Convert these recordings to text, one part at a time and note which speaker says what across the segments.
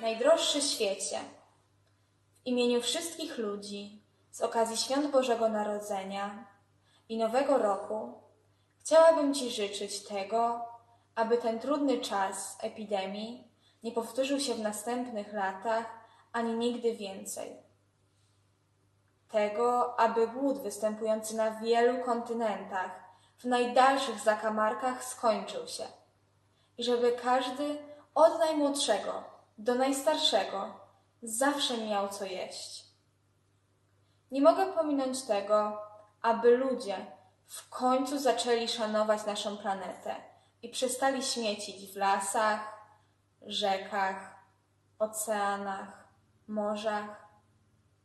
Speaker 1: Najdroższy świecie, w imieniu wszystkich ludzi z okazji Świąt Bożego Narodzenia i Nowego Roku chciałabym Ci życzyć tego, aby ten trudny czas epidemii nie powtórzył się w następnych latach ani nigdy więcej. Tego, aby głód występujący na wielu kontynentach, w najdalszych zakamarkach skończył się i żeby każdy od najmłodszego do najstarszego zawsze miał co jeść. Nie mogę pominąć tego, aby ludzie w końcu zaczęli szanować naszą planetę i przestali śmiecić w lasach, rzekach, oceanach, morzach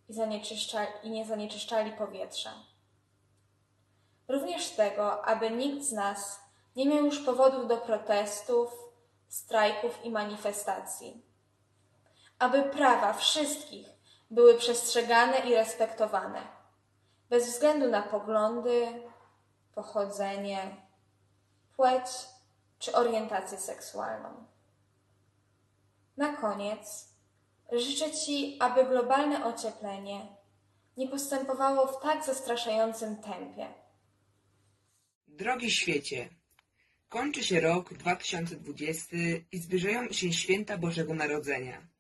Speaker 1: i, i nie zanieczyszczali powietrza. Również tego, aby nikt z nas nie miał już powodów do protestów, strajków i manifestacji. Aby prawa wszystkich były przestrzegane i respektowane, bez względu na poglądy, pochodzenie, płeć czy orientację seksualną. Na koniec życzę Ci, aby globalne ocieplenie nie postępowało w tak zastraszającym tempie.
Speaker 2: Drogi świecie, kończy się rok 2020 i zbliżają się święta Bożego Narodzenia.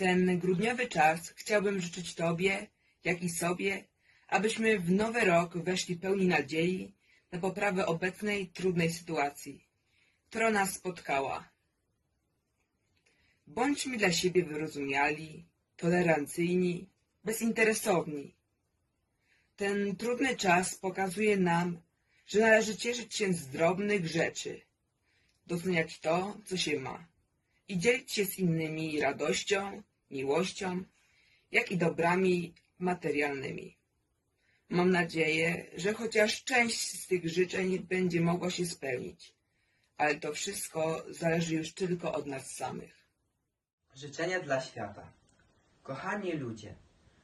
Speaker 2: Ten grudniowy czas chciałbym życzyć Tobie, jak i sobie, abyśmy w nowy rok weszli pełni nadziei na poprawę obecnej trudnej sytuacji, która nas spotkała. Bądźmy dla siebie wyrozumiali, tolerancyjni, bezinteresowni. Ten trudny czas pokazuje nam, że należy cieszyć się z drobnych rzeczy, doceniać to, co się ma i dzielić się z innymi radością, miłością, jak i dobrami materialnymi. Mam nadzieję, że chociaż część z tych życzeń będzie mogła się spełnić, ale to wszystko zależy już tylko od nas samych.
Speaker 3: Życzenia dla świata. Kochani ludzie,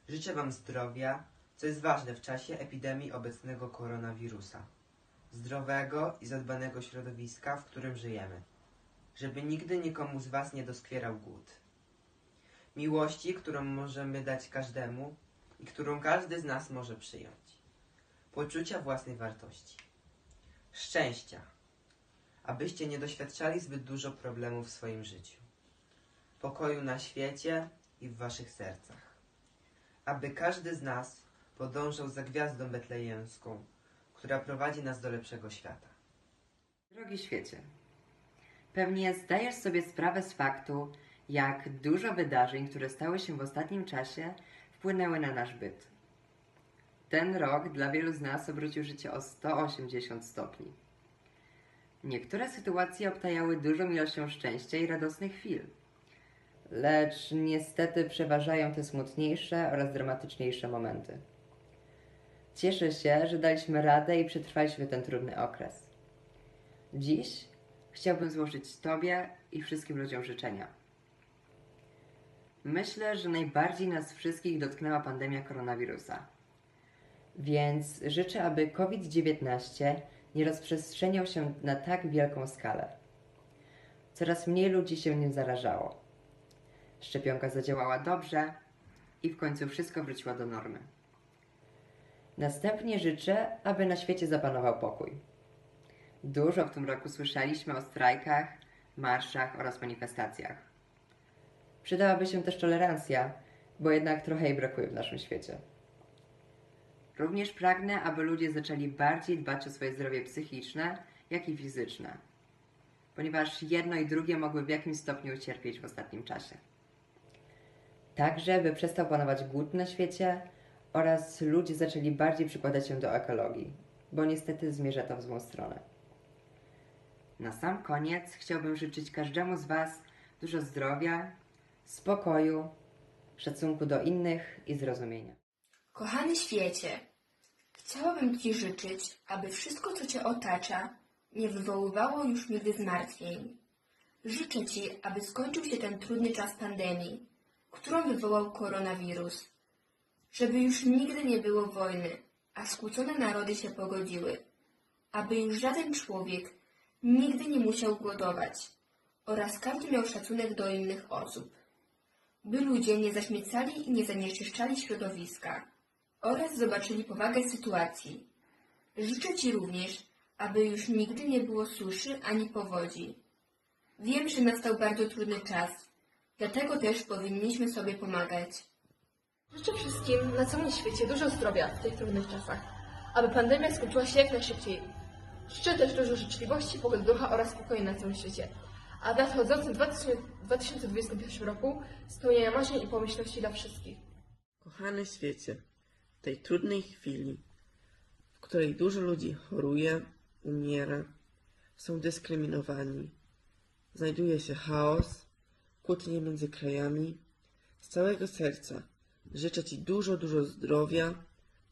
Speaker 3: życzę Wam zdrowia, co jest ważne w czasie epidemii obecnego koronawirusa. Zdrowego i zadbanego środowiska, w którym żyjemy. Żeby nigdy nikomu z Was nie doskwierał głód. Miłości, którą możemy dać każdemu i którą każdy z nas może przyjąć. Poczucia własnej wartości. Szczęścia. Abyście nie doświadczali zbyt dużo problemów w swoim życiu pokoju na świecie i w waszych sercach. Aby każdy z nas podążał za gwiazdą betlejemską, która prowadzi nas do lepszego świata.
Speaker 4: Drogi świecie, pewnie zdajesz sobie sprawę z faktu, jak dużo wydarzeń, które stały się w ostatnim czasie, wpłynęły na nasz byt. Ten rok dla wielu z nas obrócił życie o 180 stopni. Niektóre sytuacje obtajały dużą ilością szczęścia i radosnych chwil. Lecz niestety przeważają te smutniejsze oraz dramatyczniejsze momenty. Cieszę się, że daliśmy radę i przetrwaliśmy ten trudny okres. Dziś chciałbym złożyć Tobie i wszystkim ludziom życzenia. Myślę, że najbardziej nas wszystkich dotknęła pandemia koronawirusa. Więc życzę, aby COVID-19 nie rozprzestrzeniał się na tak wielką skalę. Coraz mniej ludzi się nim zarażało. Szczepionka zadziałała dobrze i w końcu wszystko wróciło do normy. Następnie życzę, aby na świecie zapanował pokój. Dużo w tym roku słyszeliśmy o strajkach, marszach oraz manifestacjach. Przydałaby się też tolerancja, bo jednak trochę jej brakuje w naszym świecie. Również pragnę, aby ludzie zaczęli bardziej dbać o swoje zdrowie psychiczne, jak i fizyczne, ponieważ jedno i drugie mogły w jakimś stopniu ucierpieć w ostatnim czasie. Także, by przestał panować głód na świecie oraz ludzie zaczęli bardziej przykładać się do ekologii, bo niestety zmierza to w złą stronę. Na sam koniec chciałbym życzyć każdemu z Was dużo zdrowia, spokoju, szacunku do innych i zrozumienia.
Speaker 5: Kochany świecie, chciałabym Ci życzyć, aby wszystko, co Cię otacza, nie wywoływało już nigdy zmartwień. Życzę Ci, aby skończył się ten trudny czas pandemii, którą wywołał koronawirus. Żeby już nigdy nie było wojny, a skłócone narody się pogodziły. Aby już żaden człowiek nigdy nie musiał głodować oraz każdy miał szacunek do innych osób. By ludzie nie zaśmiecali i nie zanieczyszczali środowiska oraz zobaczyli powagę sytuacji. Życzę Ci również, aby już nigdy nie było suszy ani powodzi. Wiem, że nastał bardzo trudny czas, dlatego też powinniśmy sobie pomagać.
Speaker 6: Życzę wszystkim na całym świecie dużo zdrowia w tych trudnych czasach, aby pandemia skończyła się jak najszybciej. Życzę też dużo życzliwości, pogody ducha oraz spokoju na całym świecie, a w nadchodzącym 2000 2021 roku spełnienia marzeń i pomyślności dla wszystkich.
Speaker 7: Kochany świecie, w tej trudnej chwili, w której dużo ludzi choruje, umiera, są dyskryminowani, znajduje się chaos, kłótnie między krajami, z całego serca życzę Ci dużo, dużo zdrowia,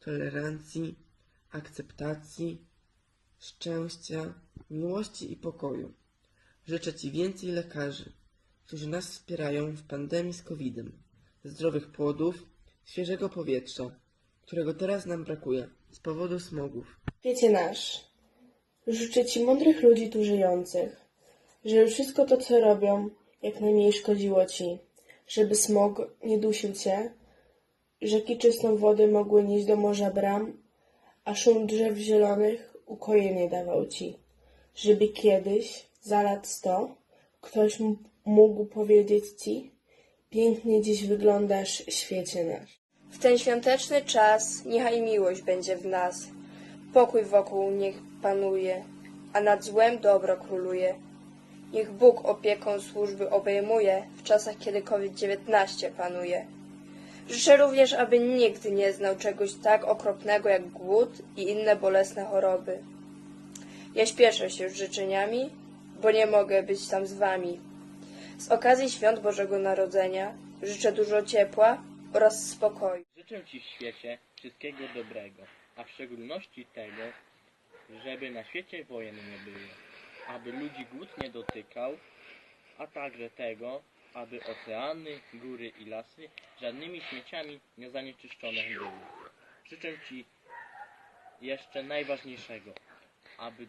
Speaker 7: tolerancji, akceptacji, szczęścia, miłości i pokoju. Życzę Ci więcej lekarzy, którzy nas wspierają w pandemii z COVID-em, zdrowych płodów, świeżego powietrza, którego teraz nam brakuje z powodu smogów.
Speaker 8: Świecie nasz, życzę Ci mądrych ludzi tu żyjących, żeby wszystko to, co robią, jak najmniej szkodziło Ci, żeby smog nie dusił Cię, rzeki czystą wodę mogły nieść do morza bram, a szum drzew zielonych ukojenie dawał Ci, żeby kiedyś, za lat sto, ktoś mógł powiedzieć Ci, pięknie dziś wyglądasz, świecie nasz.
Speaker 9: W ten świąteczny czas niechaj miłość będzie w nas, pokój wokół niech panuje, a nad złem dobro króluje. Niech Bóg opieką służby obejmuje w czasach, kiedy COVID-19 panuje. Życzę również, aby nikt nie znał czegoś tak okropnego jak głód i inne bolesne choroby. Ja śpieszę się z życzeniami, bo nie mogę być tam z wami. Z okazji świąt Bożego Narodzenia życzę dużo ciepła oraz spokoju.
Speaker 10: Życzę Ci świecie wszystkiego dobrego, a w szczególności tego, żeby na świecie wojen nie było, aby ludzi głód nie dotykał, a także tego, aby oceany, góry i lasy żadnymi śmieciami nie zanieczyszczone były. Życzę Ci jeszcze najważniejszego, aby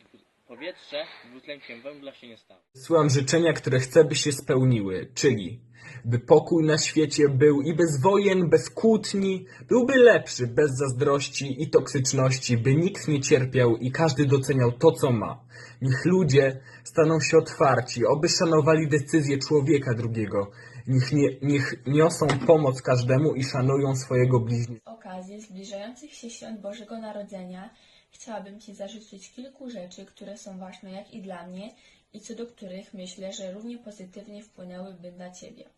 Speaker 10: powietrze dwutlenkiem węgla się nie stało.
Speaker 11: Wysyłam życzenia, które chcę, by się spełniły, czyli by pokój na świecie był i bez wojen, bez kłótni, byłby lepszy, bez zazdrości i toksyczności, by nikt nie cierpiał i każdy doceniał to, co ma. Niech ludzie staną się otwarci, oby szanowali decyzje człowieka drugiego. Niech, nie, niech niosą pomoc każdemu i szanują swojego bliźniego.
Speaker 12: Z okazji zbliżających się świąt Bożego Narodzenia chciałabym Ci zażyczyć kilku rzeczy, które są ważne jak i dla mnie i co do których myślę, że równie pozytywnie wpłynęłyby na Ciebie.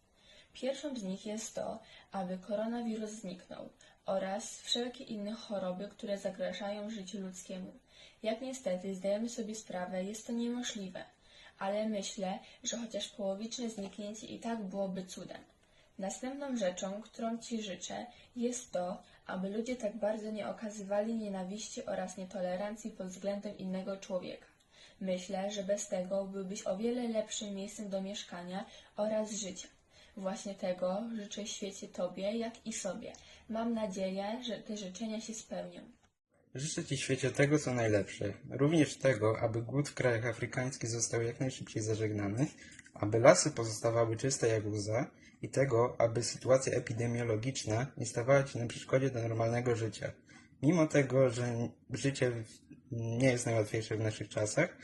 Speaker 12: Pierwszą z nich jest to, aby koronawirus zniknął oraz wszelkie inne choroby, które zagrażają życiu ludzkiemu. Jak niestety zdajemy sobie sprawę, jest to niemożliwe, ale myślę, że chociaż połowiczne zniknięcie i tak byłoby cudem. Następną rzeczą, którą Ci życzę, jest to, aby ludzie tak bardzo nie okazywali nienawiści oraz nietolerancji pod względem innego człowieka. Myślę, że bez tego byłbyś o wiele lepszym miejscem do mieszkania oraz życia. Właśnie tego życzę świecie Tobie, jak i sobie. Mam nadzieję, że te życzenia się spełnią.
Speaker 13: Życzę Ci świecie tego, co najlepsze. Również tego, aby głód w krajach afrykańskich został jak najszybciej zażegnany, aby lasy pozostawały czyste jak łza i tego, aby sytuacja epidemiologiczna nie stawała się na przeszkodzie do normalnego życia. Mimo tego, że życie nie jest najłatwiejsze w naszych czasach,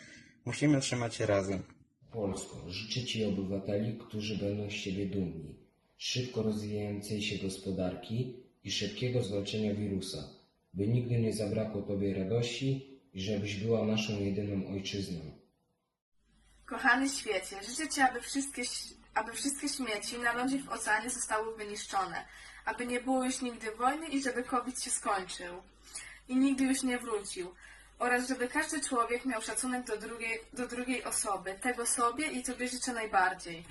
Speaker 13: musimy trzymać się razem.
Speaker 14: Polsko, życzę Ci obywateli, którzy będą z siebie dumni, szybko rozwijającej się gospodarki i szybkiego zwalczenia wirusa, by nigdy nie zabrakło Tobie radości i żebyś była naszą jedyną ojczyzną.
Speaker 15: Kochany świecie, życzę Ci, aby wszystkie, aby wszystkie śmieci na lądzie w oceanie zostały wyniszczone, aby nie było już nigdy wojny i żeby COVID się skończył i nigdy już nie wrócił, oraz żeby każdy człowiek miał szacunek do drugiej, do drugiej osoby. Tego sobie i Tobie życzę najbardziej.